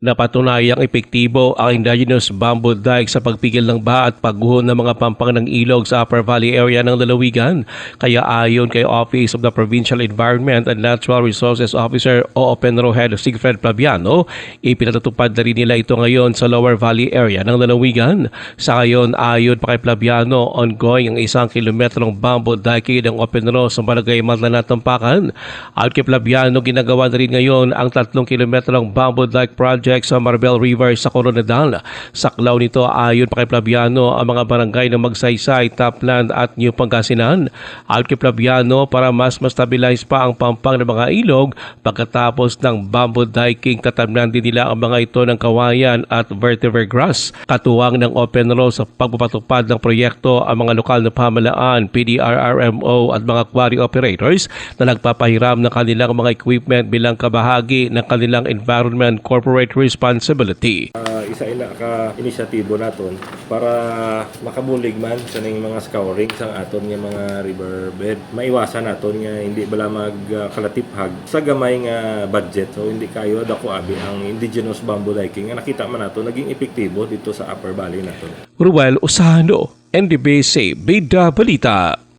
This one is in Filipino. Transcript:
Napatunayang epektibo ang indigenous bamboo dike sa pagpigil ng baha at pagguho ng mga pampang ng ilog sa Upper Valley area ng lalawigan. Kaya ayon kay Office of the Provincial Environment and Natural Resources Officer o Penro Head Sigfred Plaviano, ipinatutupad na rin nila ito ngayon sa Lower Valley area ng lalawigan. Sa ngayon, ayon pa kay Plaviano, ongoing ang isang kilometrong bamboo dike ng Open Road sa Barangay Matlanat Tampakan. At kay Plaviano, ginagawa na rin ngayon ang tatlong kilometrong bamboo dike project sa Marbel River sa Coronadal. Saklaw nito ayon pa kay Plaviano ang mga barangay ng Magsaysay, Tapland at New Pangasinan. At kay Plaviano para mas mastabilize pa ang pampang ng mga ilog pagkatapos ng bamboo diking tatamnan din nila ang mga ito ng kawayan at vertebrate grass. Katuwang ng Open Road sa pagpapatupad ng proyekto ang mga lokal na pamalaan, PDRRMO at mga quarry operators na nagpapahiram ng kanilang mga equipment bilang kabahagi ng kanilang environment corporate responsibility. Ah, isa ila ka inisyatibo naton para makabulig man sa ning mga scouring sang aton nga mga riverbed maiwasan naton nga hindi bala magkalatiphag sa gamay nga budget so hindi kayo dako abi ang indigenous bamboo diking nga nakita man nato naging epektibo dito sa Upper Valley naton Ruel Usano, NDBC Bida Balita.